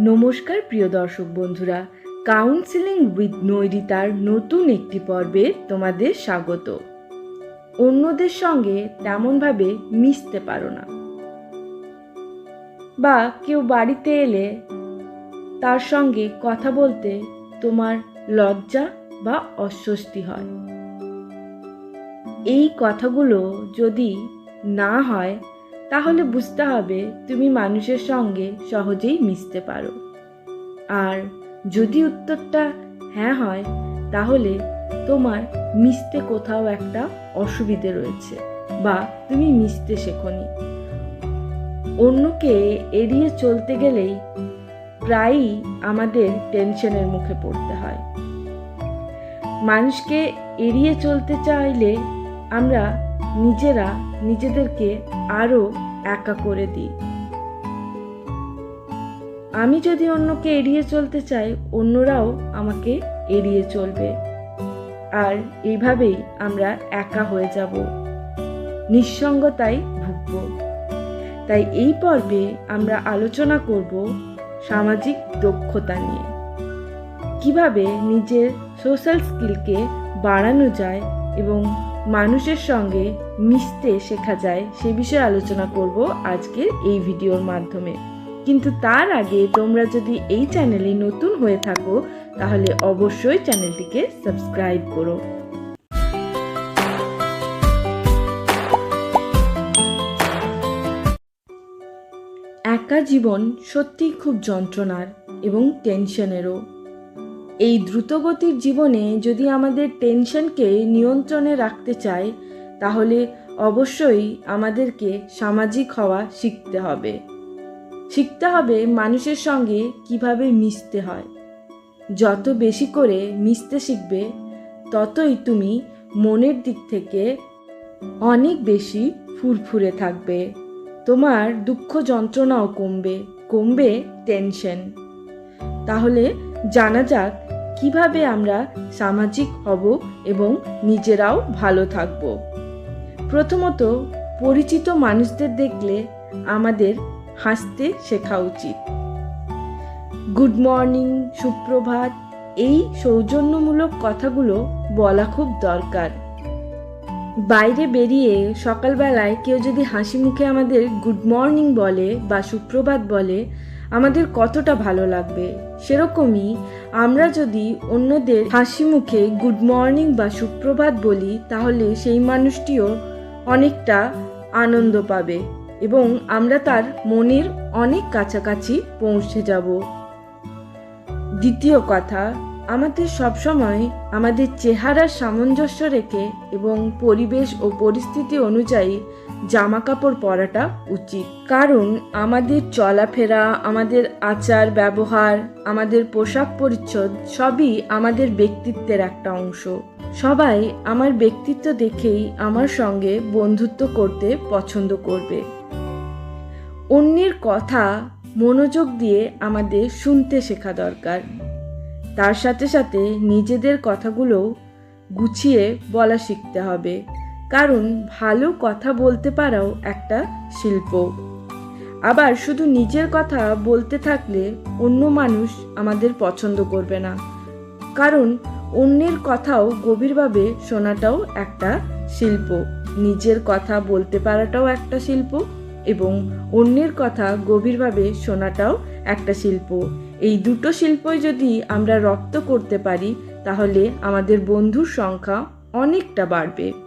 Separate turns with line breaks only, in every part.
নমস্কার প্রিয় দর্শক বন্ধুরা। কাউন্সিলিং উইথ নৈরিতার নতুন একটি পর্বে তোমাদের স্বাগত। অন্যদের সঙ্গে তেমনভাবে মিশতে পারো না। বা কেউ বাড়িতে এলে তার সঙ্গে কথা বলতে তোমার লজ্জা বা অস্বস্তি হয়। এই কথাগুলো যদি না হয় তাহলে বুঝতে হবে তুমি মানুষের সঙ্গে সহজেই মিশতে পারো। আর যদি উত্তরটা হ্যাঁ হয়, তাহলে তোমার মিশতে কোথাও একটা অসুবিধে রয়েছে বা তুমি মিশতে শেখনি। অন্যকে এড়িয়ে চলতে গেলেই প্রায়ই আমাদের টেনশনের মুখে পড়তে হয়। মানুষকে এড়িয়ে চলতে চাইলে আমরা নিজেরা নিজেদেরকে আরও একা করে দিই। আমি যদি অন্যকে এড়িয়ে চলতে চাই, অন্যরাও আমাকে এড়িয়ে চলবে। আর এইভাবেই আমরা একা হয়ে যাব। নিঃসঙ্গতায় ভুগব। তাই এই পর্বে আমরা আলোচনা করব সামাজিক দক্ষতা নিয়ে। কীভাবে নিজের সোশ্যাল স্কিলকে বাড়ানো যায় এবং মানুষের সঙ্গে মিশতে শেখা যায়, সে বিষয়ে আলোচনা করব আজকের এই ভিডিওর মাধ্যমে। কিন্তু তার আগে তোমরা যদি এই চ্যানেলে নতুন হয়ে থাকো, তাহলে অবশ্যই চ্যানেলটিকে সাবস্ক্রাইব করো। একা জীবন সত্যিই খুব যন্ত্রণার এবং টেনশনেরও। এই দ্রুতগতির জীবনে যদি আমাদের টেনশনকে নিয়ন্ত্রণে রাখতে চাই তাহলে অবশ্যই আমাদেরকে সামাজিক হওয়া শিখতে হবে। শিখতে হবে মানুষের সঙ্গে কীভাবে মিশতে হয়। যত বেশি করে মিশতে শিখবে, ততই তুমি মনের দিক থেকে অনেক বেশি ফুরফুরে থাকবে। তোমার দুঃখ যন্ত্রণাও কমবে কমবে টেনশন। তাহলে জানা যাক কীভাবে আমরা সামাজিক হব এবং নিজেরাও ভালো থাকব। প্রথমত, পরিচিত মানুষদের দেখলে আমাদের হাসতে শেখা উচিত। গুড মর্নিং, সুপ্রভাত, এই সৌজন্যমূলক কথাগুলো বলা খুব দরকার। বাইরে বেরিয়ে সকালবেলায় কেউ যদি হাসি মুখে আমাদের গুড মর্নিং বলে বা সুপ্রভাত বলে, আমাদের কতটা ভালো লাগবে? সেরকমই আমরা যদি অন্যদের হাসি মুখে গুড মর্নিং বা সুপ্রভাত বলি, তাহলে সেই মানুষটিও অনেকটা আনন্দ পাবে এবং আমরা তার মনের অনেক কাছাকাছি পৌঁছে যাব। দ্বিতীয় কথা, আমাদের সবসময় আমাদের চেহারার সামঞ্জস্য রেখে এবং পরিবেশ ও পরিস্থিতি অনুযায়ী জামা কাপড় পরাটা উচিত। কারণ আমাদের চলাফেরা, আমাদের আচার, ব্যবহার, আমাদের পোশাক পরিচ্ছদ সবই আমাদের ব্যক্তিত্বের একটা অংশ। সবাই আমার ব্যক্তিত্ব দেখেই আমার সঙ্গে বন্ধুত্ব করতে পছন্দ করবে। অন্যের কথা মনোযোগ দিয়ে আমাদের শুনতে শেখা দরকার। তার সাথে সাথে নিজেদের কথাগুলো গুছিয়ে বলা শিখতে হবে। কারণ ভালো কথা বলতে পারাও একটা শিল্প। আবার শুধু নিজের কথা বলতে থাকলে অন্য মানুষ আমাদের পছন্দ করবে না। কারণ অন্যের কথাও গভীরভাবে শোনাটাও একটা শিল্প। নিজের কথা বলতে পারাটাও একটা শিল্প এবং অন্যের কথা গভীরভাবে শোনাটাও একটা শিল্প। এই দুটো শিল্পই যদি আমরা রপ্ত করতে পারি, তাহলে আমাদের বন্ধুর সংখ্যা অনেকটা বাড়বে।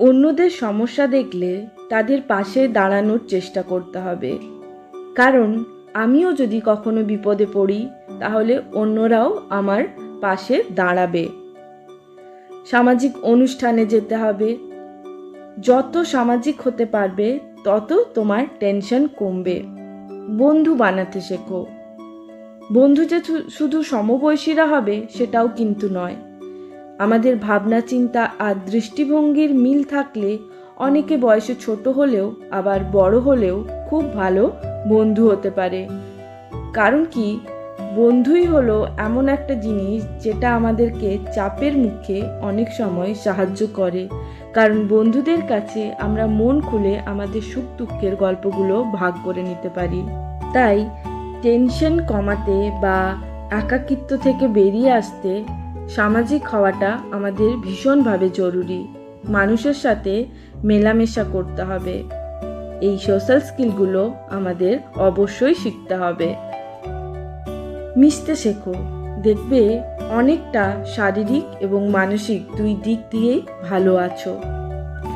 অন্যদের সমস্যা দেখলে তাদের পাশে দাঁড়ানোর চেষ্টা করতে হবে। কারণ আমিও যদি কখনো বিপদে পড়ি, তাহলে অন্যরাও আমার পাশে দাঁড়াবে। সামাজিক অনুষ্ঠানে যেতে হবে। যত সামাজিক হতে পারবে, তত তোমার টেনশন কমবে। বন্ধু বানাতে শেখো। বন্ধু যে শুধু সমবয়সীরা হবে, সেটাও কিন্তু নয়। আমাদের ভাবনা, চিন্তা আর দৃষ্টিভঙ্গির মিল থাকলে অনেকে বয়সে ছোট হলেও, আবার বড় হলেও খুব ভালো বন্ধু হতে পারে। কারণ কি? বন্ধুই হলো এমন একটা জিনিস যেটা আমাদেরকে চাপের মুখে অনেক সময় সাহায্য করে। কারণ বন্ধুদের কাছে আমরা মন খুলে আমাদের সুখ দুঃখের গল্পগুলো ভাগ করে নিতে পারি। তাই, টেনশন কমাতে বা একাকিত্ব থেকে বেরিয়ে আসতে সামাজিক হওয়াটা আমাদের ভীষণভাবে জরুরি। মানুষের সাথে মেলামেশা করতে হবে। এই সোশ্যাল স্কিলগুলো আমাদের অবশ্যই শিখতে হবে। মিশতে শেখো। দেখবে অনেকটা শারীরিক এবং মানসিক দুই দিক দিয়েই ভালো আছো।